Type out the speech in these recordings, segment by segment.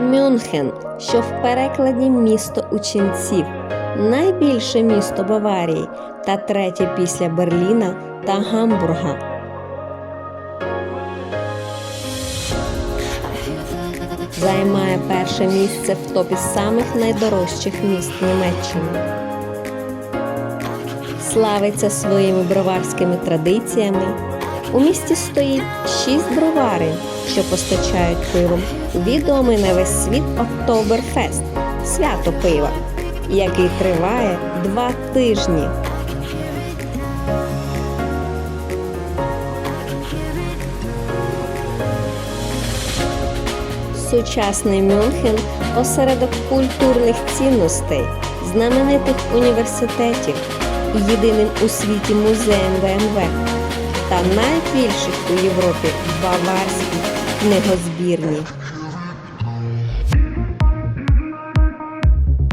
Мюнхен, що в перекладі місто ученців, найбільше місто Баварії та третє після Берліна та Гамбурга. Займає перше місце в топі самих найдорожчих міст Німеччини. Славиться своїми броварськими традиціями. У місті стоїть шість броварень, що постачають пивом відомий на весь світ Октоберфест свято пива, який триває два тижні. Сучасний Мюнхен осередок культурних цінностей, знаменитих університетів, єдиним у світі музеєм ВМВ та найбільших у Європі баварських книгозбірні.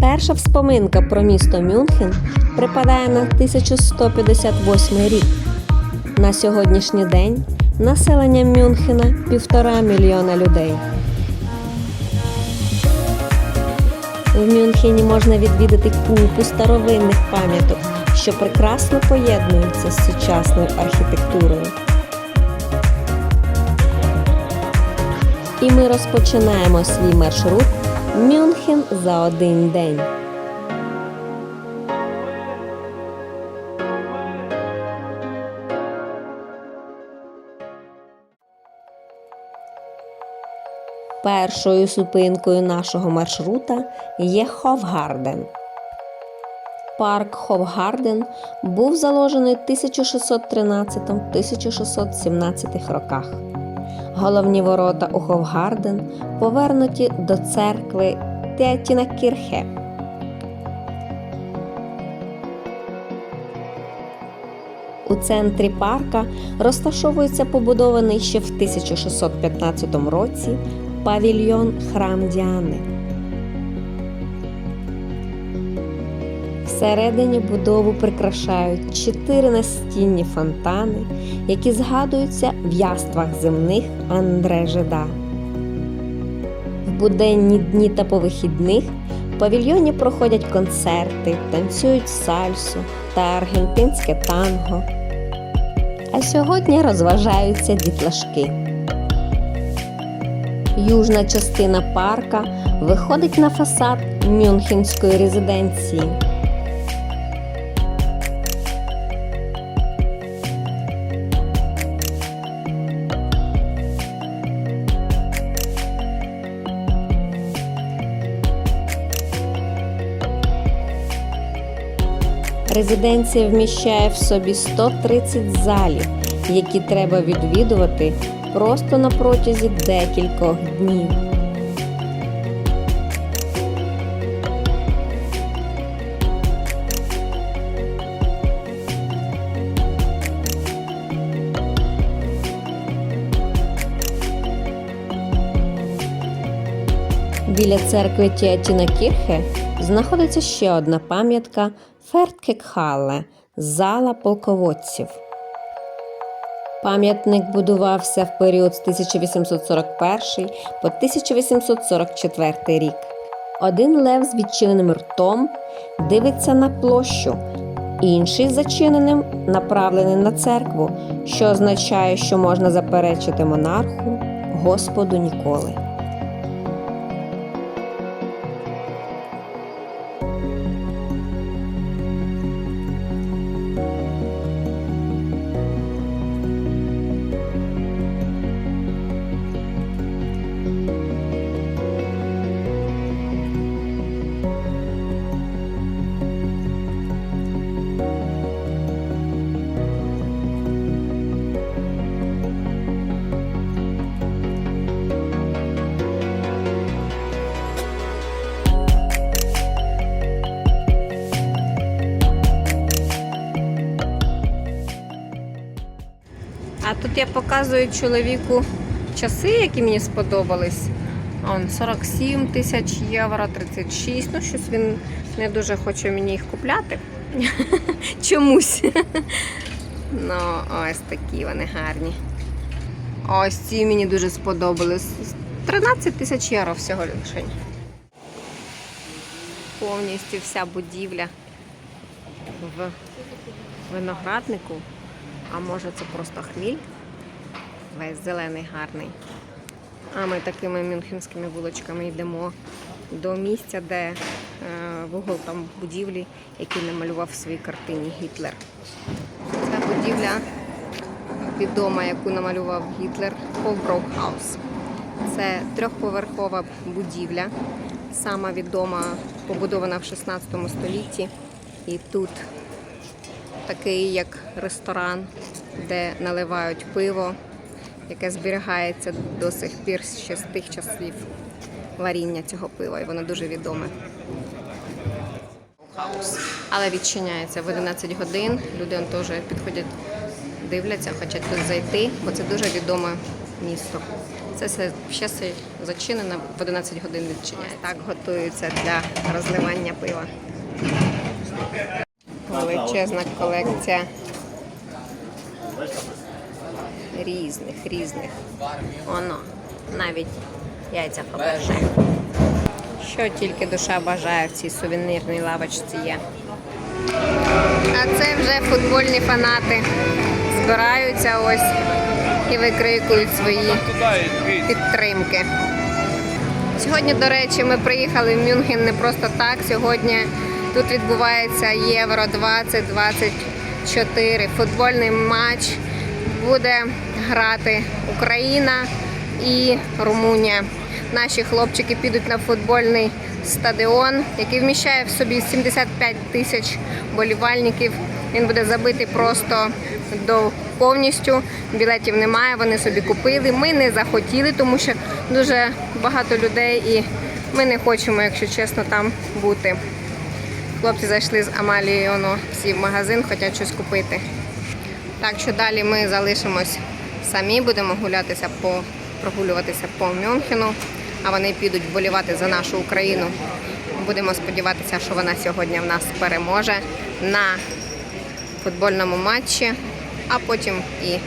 Перша вспоминка про місто Мюнхен припадає на 1158 рік. На сьогоднішній день населення Мюнхена півтора мільйона людей. В Мюнхені можна відвідати купу старовинних пам'яток, що прекрасно поєднуються з сучасною архітектурою. І ми розпочинаємо свій маршрут Мюнхен за один день. Першою зупинкою нашого маршрута є Ховгарден. Парк Ховгарден був заложений в 1613-1617 роках. Головні ворота у Ховгарден повернуті до церкви Тетіна Кірхе. У центрі парка розташовується побудований ще в 1615 році павільйон Храм Діани. Всередині будову прикрашають чотири настінні фонтани, які згадуються в яствах земних Андре Жеда. В буденні дні та по вихідних в павільйоні проходять концерти, танцюють сальсу та аргентинське танго. А сьогодні розважаються дітлашки. Южна частина парка виходить на фасад Мюнхенської резиденції. Резиденція вміщає в собі 130 залів, які треба відвідувати просто на протязі декількох днів. Біля церкви Тіатіна Кірхе знаходиться ще одна пам'ятка Ферткекхалле – зала полководців. Пам'ятник будувався в період з 1841 по 1844 рік. Один лев з відчиненим ртом дивиться на площу, інший з зачиненим направлений на церкву, що означає, що можна заперечити монарху Господу ніколи. Я показую чоловіку часи, які мені сподобались. Он 47 тисяч євро, 36. Ну, щось він не дуже хоче мені їх купляти. Чомусь. Ну, ось такі вони гарні. Ось ці мені дуже сподобались. 13 тисяч євро всього лише. Повністю вся будівля в винограднику. А може це просто хміль? Весь зелений гарний. А ми такими мюнхенськими вуличками йдемо до місця, де е, вугол там будівлі, який намалював в своїй картині Гітлер. Ця будівля відома, яку намалював Гітлер, Hofbrauhaus. Це трьохповерхова будівля, сама відома, побудована в 16 столітті. І тут такий як ресторан, де наливають пиво, яке зберігається до сих пір ще з тих часів варіння цього пива, і воно дуже відоме. Але відчиняється в 11 годин. Люди теж підходять, дивляться, хочуть тут зайти, бо це дуже відоме місто. Це все ще зачинено, в 11 годин відчиняється. Так готуються для розливання пива. Величезна колекція різних, різних. Воно навіть яйця Фаберже. Що тільки душа бажає в цій сувенірній лавочці є. А це вже футбольні фанати збираються ось і викрикують свої підтримки. Сьогодні, до речі, ми приїхали в Мюнхен не просто так. Сьогодні тут відбувається Євро 2024. Футбольний матч буде грати Україна і Румунія. Наші хлопчики підуть на футбольний стадіон, який вміщає в собі 75 тисяч болівальників. Він буде забитий просто до повністю. Білетів немає, вони собі купили. Ми не захотіли, тому що дуже багато людей і ми не хочемо, якщо чесно, там бути. Хлопці зайшли з Амалією воно, всі в магазин, хочуть щось купити. Так що далі ми залишимось самі, будемо гулятися по прогулюватися по Мюнхену, а вони підуть вболівати за нашу Україну. Будемо сподіватися, що вона сьогодні в нас переможе на футбольному матчі, а потім і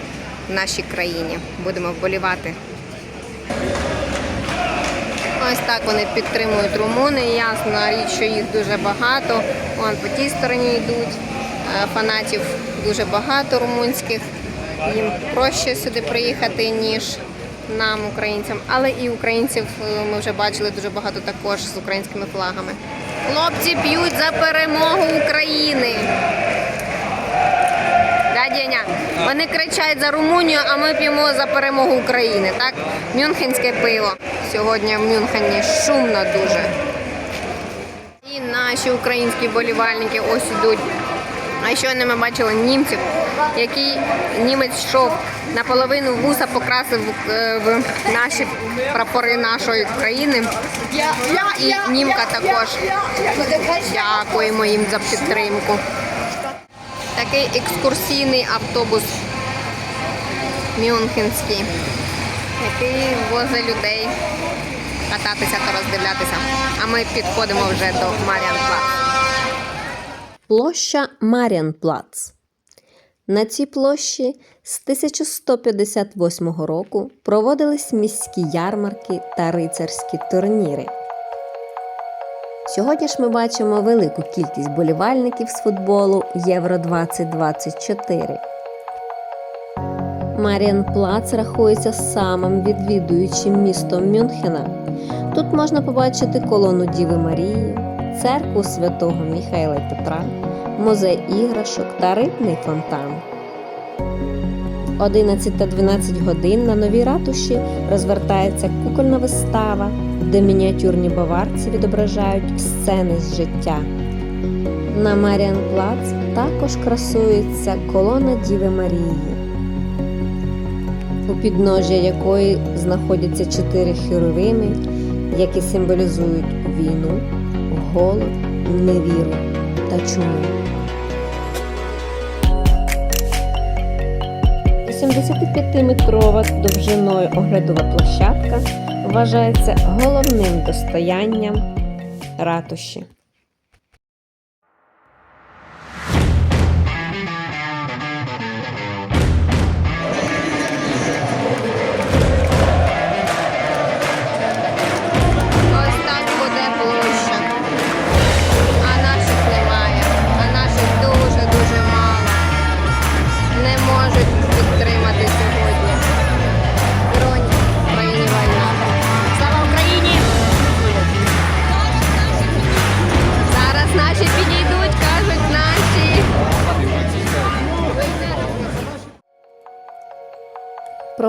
в нашій країні. Будемо вболівати. Ось так вони підтримують румуни. Ясна річ, що їх дуже багато. Вон по тій стороні йдуть. Е, Фанатів дуже багато румунських. Їм проще сюди приїхати, ніж нам, українцям. Але і українців е, ми вже бачили дуже багато також з українськими флагами. Хлопці п'ють за перемогу України. Да? Вони кричать за Румунію, а ми п'ємо за перемогу України. Так? Мюнхенське пиво. Сьогодні в Мюнхені шумно дуже. І наші українські болівальники ось ідуть. А щойно ми бачили німців, який німець йшов наполовину вуса покрасив е, в наші прапори нашої країни. І німка також. Дякуємо їм за підтримку. Такий екскурсійний автобус мюнхенський, який возить людей кататися та роздивлятися. А ми підходимо вже до Маріанплац. Площа Маріанплац. На цій площі з 1158 року проводились міські ярмарки та рицарські турніри. Сьогодні ж ми бачимо велику кількість болівальників з футболу Євро 2024. Маріанплац рахується самим відвідуючим містом Мюнхена. Тут можна побачити колону Діви Марії, церкву святого Міхайла Петра, музей іграшок та рибний фонтан. 11 та 12 годин на новій ратуші розвертається кукольна вистава, де мініатюрні баварці відображають сцени з життя. На Маріанплац також красується колона Діви Марії, у підножжя якої знаходяться чотири херовими, які символізують війну, голод, невіру та чуму. 75-метрова довжиною оглядова площадка вважається головним достоянням ратуші.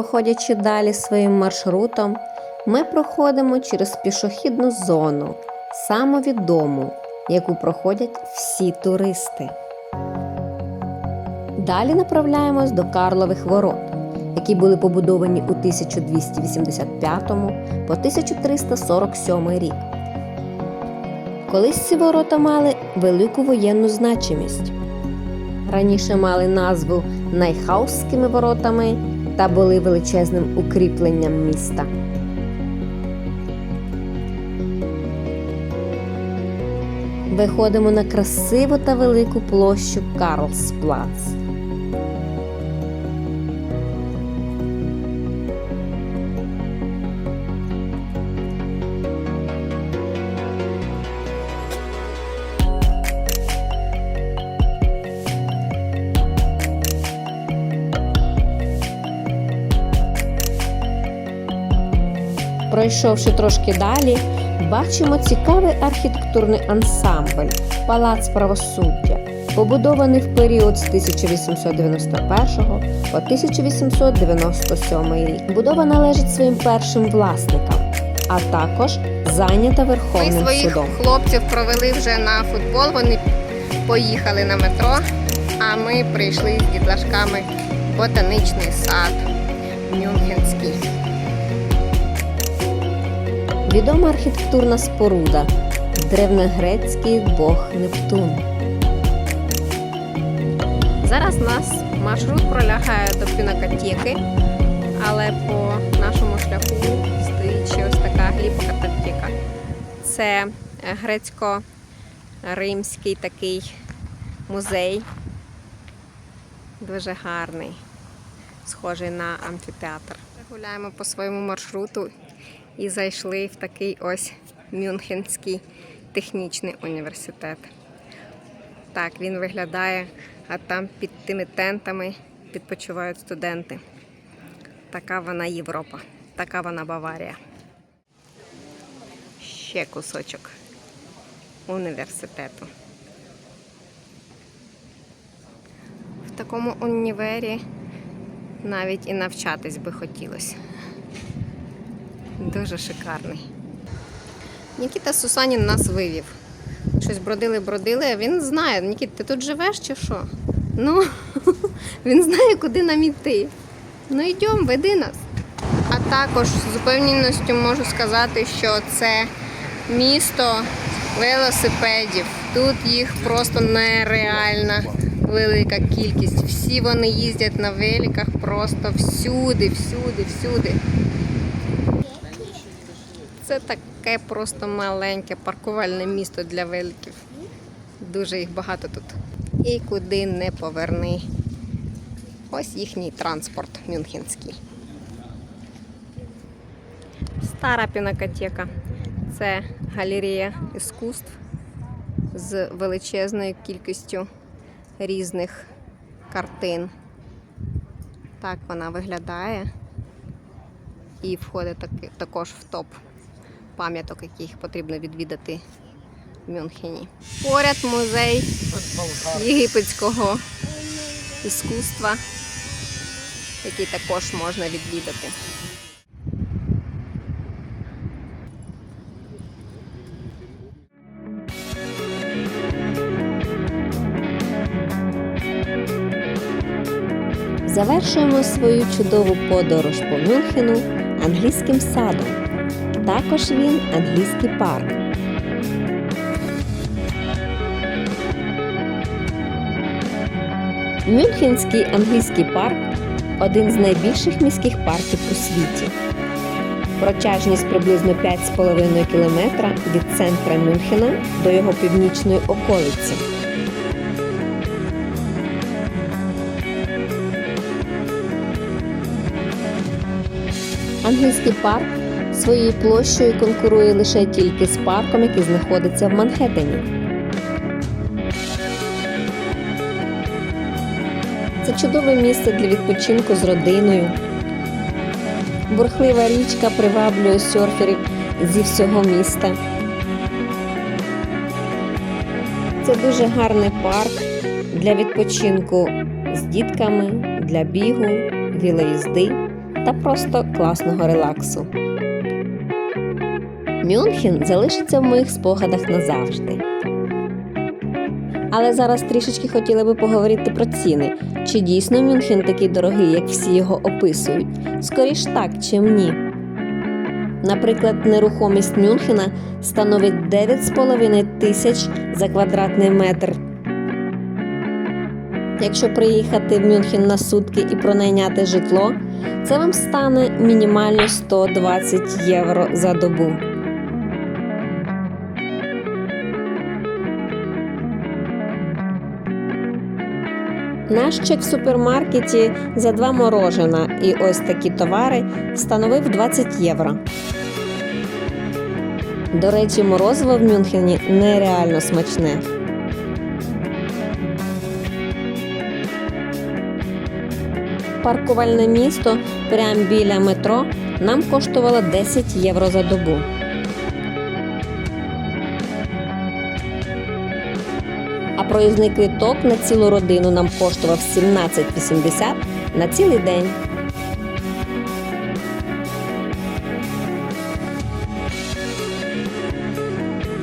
Проходячи далі своїм маршрутом, ми проходимо через пішохідну зону, самовідому, яку проходять всі туристи. Далі направляємось до Карлових ворот, які були побудовані у 1285 по 1347 рік. Колись ці ворота мали велику воєнну значимість. Раніше мали назву Найхаусськими воротами та були величезним укріпленням міста. Виходимо на красиву та велику площу Карлсплац. Пройшовши трошки далі, бачимо цікавий архітектурний ансамбль Палац правосуддя, побудований в період з 1891 по 1897 рік. Будова належить своїм першим власникам, а також зайнята Ми Верховним своїх судом. хлопців провели вже на футбол. Вони поїхали на метро, а ми прийшли з дітлашками в ботаничний сад Мюнхенський. Відома архітектурна споруда древньогрецький бог Нептун. Зараз нас маршрут пролягає до пінакотеки, але по нашому шляху стоїть ще ось така гліпокатотека. Це е, грецько-римський такий музей. Дуже гарний, схожий на амфітеатр. Гуляємо по своєму маршруту і зайшли в такий ось Мюнхенський технічний університет. Так він виглядає, а там під тими тентами відпочивають студенти. Така вона Європа, така вона Баварія. Ще кусочок університету. В такому універі навіть і навчатись би хотілося. Дуже шикарний. Нікіта Сусанін нас вивів. Щось бродили-бродили, він знає. Нікіт, ти тут живеш чи що? Ну, він знає, куди нам йти. Ну йдемо, веди нас. А також з упевненістю можу сказати, що це місто велосипедів. Тут їх просто нереальна велика кількість. Всі вони їздять на великах просто всюди, всюди, всюди. Це таке просто маленьке паркувальне місто для великів. Дуже їх багато тут. І куди не поверни. Ось їхній транспорт мюнхенський. Стара пінакотека. Це галерея іскусств з величезною кількістю різних картин. Так вона виглядає і входить також в топ пам'яток, яких потрібно відвідати в Мюнхені. Поряд музей єгипетського іскусства, який також можна відвідати. Завершуємо свою чудову подорож по Мюнхену англійським садом. Також він англійський парк. Мюнхенський англійський парк один з найбільших міських парків у світі. Протяжність приблизно 5,5 км від центра Мюнхена до його північної околиці. Англійський парк своєю площею конкурує лише тільки з парком, який знаходиться в Манхеттені. Це чудове місце для відпочинку з родиною. Бурхлива річка приваблює серферів зі всього міста. Це дуже гарний парк для відпочинку з дітками, для бігу, велоїзди. та просто класного релаксу. Мюнхен залишиться в моїх спогадах назавжди. Але зараз трішечки хотіли би поговорити про ціни. Чи дійсно Мюнхен такий дорогий, як всі його описують? Скоріш так, чим ні. Наприклад, нерухомість Мюнхена становить 9,5 тисяч за квадратний метр. Якщо приїхати в Мюнхен на сутки і пронайняти житло, це вам стане мінімально 120 євро за добу. Наш чек в супермаркеті за два морожена і ось такі товари становив 20 євро. До речі, морозиво в Мюнхені нереально смачне. Паркувальне місто прямо біля метро нам коштувало 10 євро за добу. А проїзний квиток на цілу родину нам коштував 17,80 на цілий день.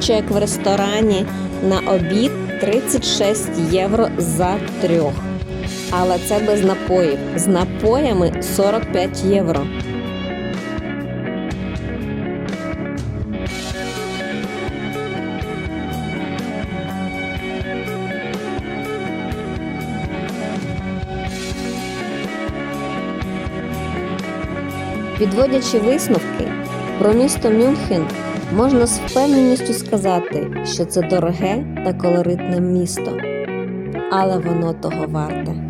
Чек в ресторані на обід 36 євро за трьох. Але це без напоїв. З напоями 45 євро. Підводячи висновки про місто Мюнхен, можна з впевненістю сказати, що це дороге та колоритне місто, але воно того варте.